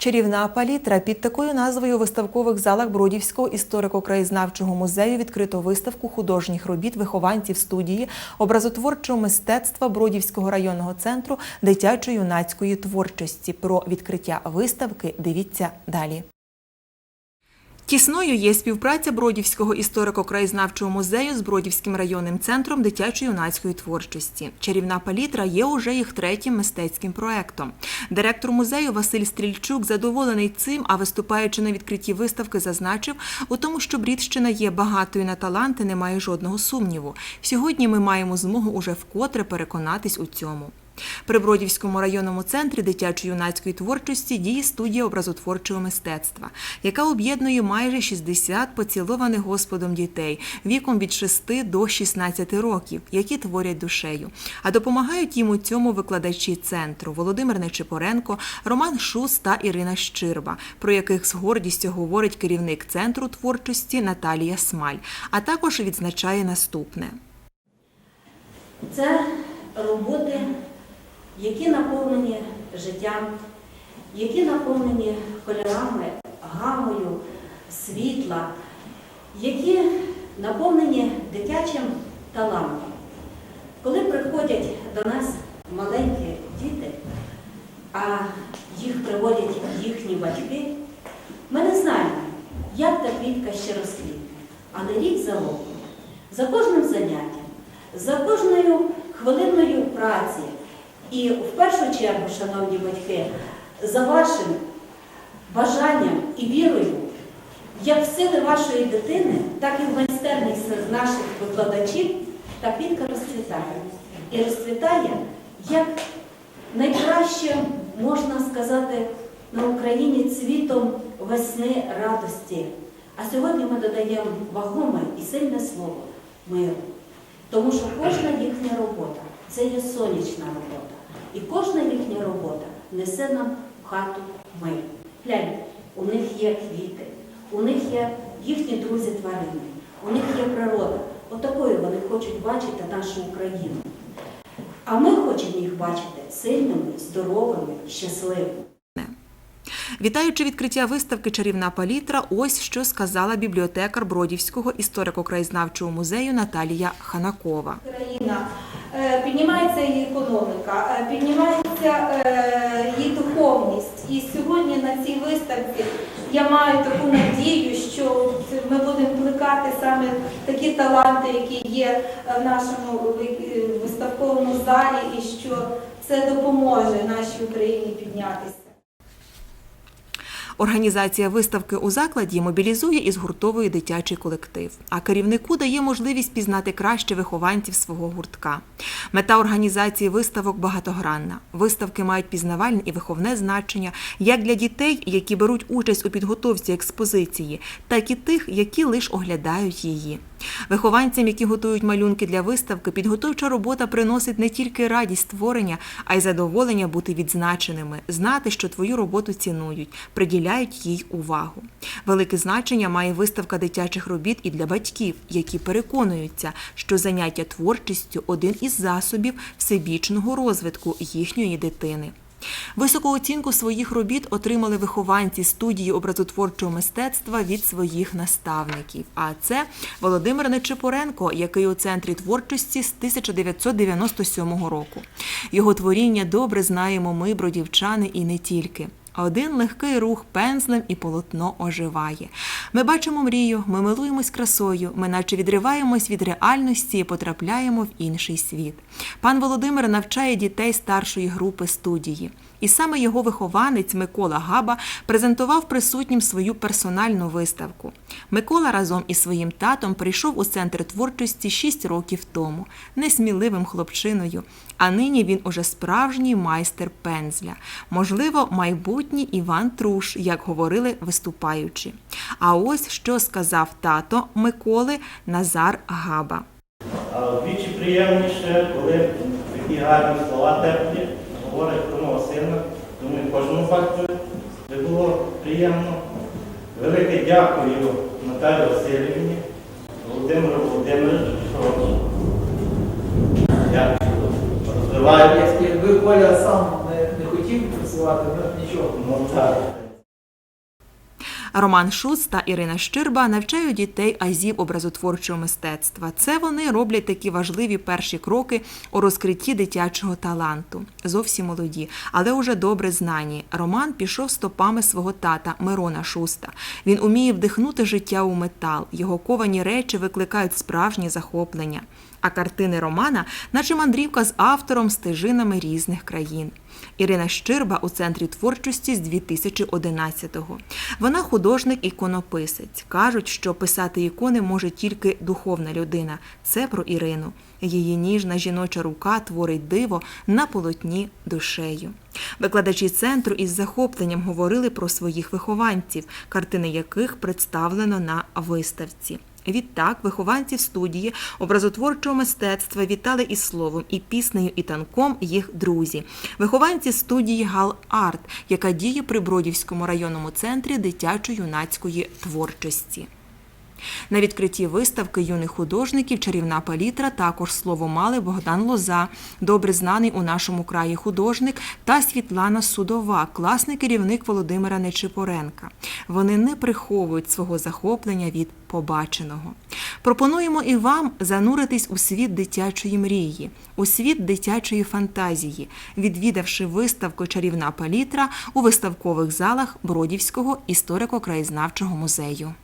Чарівна палітра під такою назвою у виставкових залах Бродівського історико-краєзнавчого музею відкрито виставку художніх робіт вихованців студії образотворчого мистецтва Бродівського районного центру дитячо-юнацької творчості. Про відкриття виставки дивіться далі. Тісною є співпраця Бродівського історико-краєзнавчого музею з Бродівським районним центром дитячо-юнацької творчості. Чарівна палітра є уже їх третім мистецьким проектом. Директор музею Василь Стрільчук задоволений цим, а виступаючи на відкритті виставки, зазначив у тому, що Брідщина є багатою на таланти, немає жодного сумніву. Сьогодні ми маємо змогу уже вкотре переконатись у цьому. При Бродівському районному центрі дитячо-юнацької творчості діє студія образотворчого мистецтва, яка об'єднує майже 60 поцілованих Господом дітей віком від 6 до 16 років, які творять душею. А допомагають їм у цьому викладачі центру Володимир Нечипоренко, Роман Шус та Ірина Щирба, про яких з гордістю говорить керівник центру творчості Наталія Смаль, а також відзначає наступне. Це роботи, які наповнені життям, які наповнені кольорами, гамою, світла, які наповнені дитячим талантом. Коли приходять до нас маленькі діти, а їх приводять їхні батьки, ми не знаємо, як та квітка ще розквітне, але рік за роком, за кожним заняттям, за кожною хвилиною праці. І в першу чергу, шановні батьки, за вашим бажанням і вірою, як в сили вашої дитини, так і в майстерність наших викладачів, та квітка розцвітає. І розцвітає, як найкраще можна сказати на Україні цвітом весни радості. А сьогодні ми додаємо вагоме і сильне слово миру. Тому що кожна їхня робота це є сонячна робота. І кожна їхня робота несе нам в хату мир. Глянь, у них є квіти, у них є їхні друзі тварини, у них є природа. Отакою вони хочуть бачити нашу Україну. А ми хочемо їх бачити сильними, здоровими, щасливими. Вітаючи відкриття виставки Чарівна палітра, ось що сказала бібліотекар Бродівського історико-краєзнавчого музею Наталія Ханакова. Е, піднімається її економіка, е, піднімається е, її духовність. І сьогодні на цій виставці я маю таку надію, що ми будемо плекати саме такі таланти, які є в нашому виставковому залі, і що це допоможе нашій Україні піднятися. Організація виставки у закладі мобілізує і згуртовує дитячий колектив, а керівнику дає можливість пізнати краще вихованців свого гуртка. Мета організації виставок багатогранна. Виставки мають пізнавальне і виховне значення як для дітей, які беруть участь у підготовці експозиції, так і тих, які лише оглядають її. Вихованцям, які готують малюнки для виставки, підготовча робота приносить не тільки радість створення, а й задоволення бути відзначеними, знати, що твою роботу цінують, приділяють їй увагу. Велике значення має виставка дитячих робіт і для батьків, які переконуються, що заняття творчістю один із засобів всебічного розвитку їхньої дитини. Високу оцінку своїх робіт отримали вихованці студії образотворчого мистецтва від своїх наставників. А це Володимир Нечепуренко, який у центрі творчості з 1997 року. Його творіння добре знаємо ми, бродівчани, і не тільки. Один легкий рух пензлем і полотно оживає. Ми бачимо мрію, ми милуємось красою, ми наче відриваємось від реальності і потрапляємо в інший світ. Пан Володимир навчає дітей старшої групи студії. І саме його вихованець Микола Габа презентував присутнім свою персональну виставку. Микола разом із своїм татом прийшов у центр творчості 6 років тому, несміливим хлопчиною. А нині він уже справжній майстер пензля, можливо, майбутній Іван Труш, як говорили виступаючі. А ось що сказав тато Миколи Назар Габа. А приємніше, коли такі гарні слова теплі говорять про кожному факту би було приємно. Велике дякую Наталі Васильівні, Володимиру Володимировичу, дякую. Розвиваю. Якби Коля сам не, не хотів працювати, ми нічого. Ну так. Роман Шуц та Ірина Щирба навчають дітей азів образотворчого мистецтва. Це вони роблять такі важливі перші кроки у розкритті дитячого таланту. Зовсім молоді, але уже добре знані. Роман пішов стопами свого тата Мирона Шуста. Він уміє вдихнути життя у метал. Його ковані речі викликають справжнє захоплення. А картини Романа, наче мандрівка з автором стежинами різних країн. Ірина Щирба у центрі творчості з 2011-го. Вона художник-іконописець. Кажуть, що писати ікони може тільки духовна людина. Це про Ірину. Її ніжна жіноча рука творить диво на полотні душею. Викладачі центру із захопленням говорили про своїх вихованців, картини яких представлено на виставці. Відтак, вихованців студії образотворчого мистецтва вітали і словом, і піснею, і танком їх друзі. Вихованці студії Гал Арт, яка діє при Бродівському районному центрі дитячо-юнацької творчості. На відкритті виставки юних художників чарівна палітра також слово мали Богдан Лоза, добре знаний у нашому краї художник, та Світлана Судова, класний керівник Володимира Нечипоренка. Вони не приховують свого захоплення від побаченого. Пропонуємо і вам зануритись у світ дитячої мрії, у світ дитячої фантазії, відвідавши виставку Чарівна палітра у виставкових залах Бродівського історико-краєзнавчого музею.